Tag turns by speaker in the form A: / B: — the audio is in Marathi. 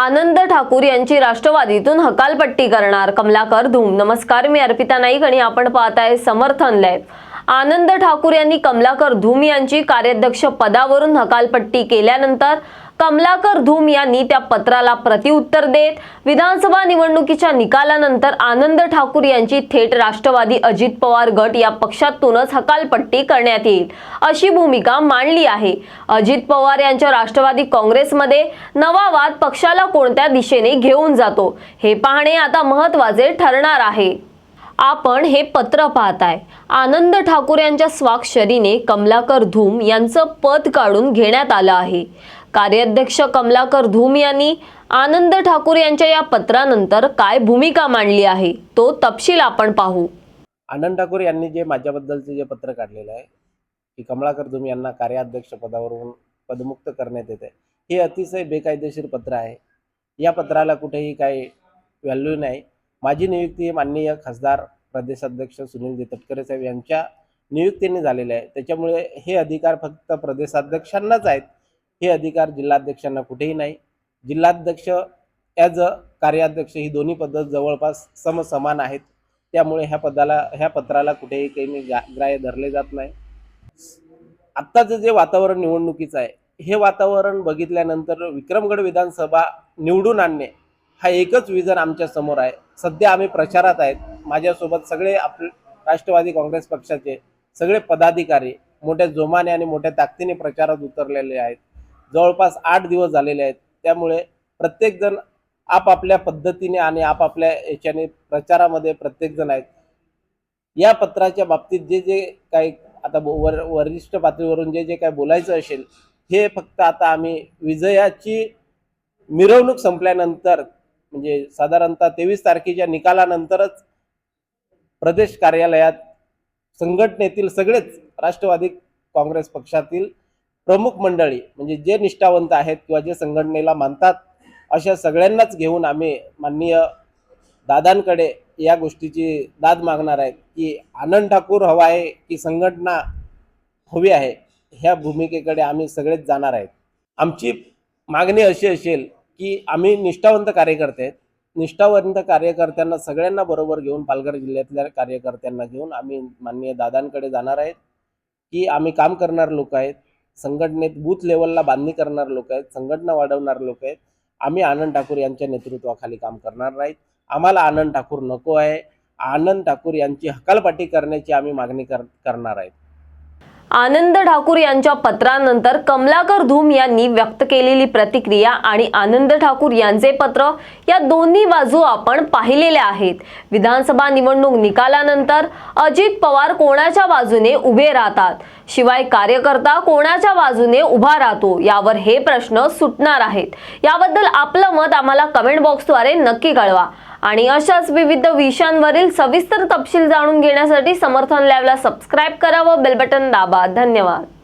A: आनंद ठाकूर यांची राष्ट्रवादीतून हकालपट्टी करणार. कमलाकर धूम. नमस्कार मी अर्पिता नाईक आणि आपण पाहताय समर्थन लाईव्ह. आनंद ठाकूर यांनी कमलाकर धूम यांची कार्याध्यक्ष पदावरून हकालपट्टी केल्यानंतर कमलाकर धूम यांनी त्या पत्राला प्रतिउत्तर देत विधानसभा निवडणुकीच्या निकालानंतर आनंद ठाकूर यांची थेट राष्ट्रवादी अजित पवार गट या पक्षातूनच हकालपट्टी करण्यात येईल अशी भूमिका मांडली आहे. अजित पवार यांच्या राष्ट्रवादी काँग्रेसमध्ये नवा वाद पक्षाला कोणत्या दिशेने घेऊन जातो हे पाहणे आता महत्त्वाचे ठरणार आहे. आपण हे पत्र पाहताय. आनंद ठाकूर यांच्या स्वाक्षरीने कमलाकर धूम यांचं पद काढून घेण्यात आलं आहे. कार्याध्यक्ष कमलाकर धूम यांनी आनंद ठाकूर यांच्या या पत्रानंतर काय भूमिका मांडली आहे तो तपशील आपण पाहू.
B: आनंद ठाकूर यांनी जे माझ्याबद्दलचे जे पत्र काढलेलं आहे की कमलाकर धूम यांना कार्याध्यक्ष पदावरून पदमुक्त करण्यात येते हे अतिशय बेकायदेशीर पत्र आहे. या पत्राला कुठेही काही व्हॅल्यू नाही. माझी नियुक्ती माननीय खासदार प्रदेशाध्यक्ष सुनील तटकरे साहेब यांच्या नियुक्तीने झालेले आहे. त्याच्यामुळे हे अधिकार फक्त प्रदेशाध्यक्षांनाच आहेत. हे अधिकार जिल्हाध्यक्षांना कुठेही नाही. जिल्हाध्यक्ष ॲज अ कार्याध्यक्ष ही दोन्ही पद्धत जवळपास समसमान आहेत. त्यामुळे ह्या पदाला ह्या पत्राला कुठेही काही मी ग्राह्य धरले जात नाही. आत्ताचं जे वातावरण निवडणुकीचं आहे हे वातावरण बघितल्यानंतर विक्रमगड विधानसभा निवडून आणणे हा एकच विजन आमच्यासमोर आहे. सध्या आम्ही प्रचारात आहेत. माझ्यासोबत सगळे आपले राष्ट्रवादी काँग्रेस पक्षाचे सगळे पदाधिकारी मोठ्या जोमाने आणि मोठ्या ताकदीने प्रचारात उतरलेले आहेत. जवळपास आठ दिवस झालेले आहेत. त्यामुळे प्रत्येकजण आपापल्या पद्धतीने आणि आपापल्या याच्याने प्रचारामध्ये प्रत्येकजण आहेत. या पत्राच्या बाबतीत जे जे काही आता वर वरिष्ठ पातळीवरून जे जे काही बोलायचं असेल हे फक्त आता आम्ही विजयाची मिरवणूक संपल्यानंतर म्हणजे साधारणतः तेवीस तारखेच्या निकालानंतरच प्रदेश कार्यालयात संघटनेतील सगळेच राष्ट्रवादी काँग्रेस पक्षातील प्रमुख मंडळी म्हणजे जे निष्ठावंत आहेत किंवा जे संघटनेला मानतात अशा सगळ्यांनाच घेऊन आम्ही माननीय दादांकडे या गोष्टीची दाद मागणार आहेत की आनंद ठाकूर हवा आहे की संघटना हवी आहे ह्या भूमिकेकडे आम्ही सगळेच जाणार आहेत. आमची मागणी अशी असेल की आम्ही निष्ठावंत कार्यकर्ते आहेत. निष्ठावंत कार्यकर्त्यांना सगळ्यांना बरोबर घेऊन पालघर जिल्ह्यातल्या कार्यकर्त्यांना घेऊन आम्ही माननीय दादांकडे जाणार आहेत की आम्ही काम करणार लोक आहेत. संघटनेत बूथ लेवलला बांधणी करणार लोक आहेत संघटना वाढवणार लोक आहेत. आम्ही आनंद ठाकूर यांच्या नेतृत्वाखाली काम करणार नाहीत. आम्हाला आनंद ठाकूर नको आहे. आनंद ठाकूर यांची हकालपाटी करण्याची आम्ही मागणी कर करणार आहेत.
A: आनंद ठाकूर यांच्या पत्रानंतर कमलाकर धूम यांनी व्यक्त केलेली प्रतिक्रिया आणि आनंद ठाकूर यांचे पत्र या दोन्ही बाजू आपण पाहिलेल्या आहेत. विधानसभा निवडणूक निकालानंतर अजित पवार कोणाच्या बाजूने उभे राहतात? शिवाय कार्यकर्ता कोणाच्या बाजूने उभा राहतो? यावर हे प्रश्न सुटणार आहेत. याबद्दल आपलं मत आम्हाला कमेंट बॉक्सद्वारे नक्की कळवा. आणि अशाच विविध विषयांवरील सविस्तर तपशील जाणून घेण्यासाठी समर्थन लॅबला सबस्क्राईब करा व बेलबटन दाबा. धन्यवाद.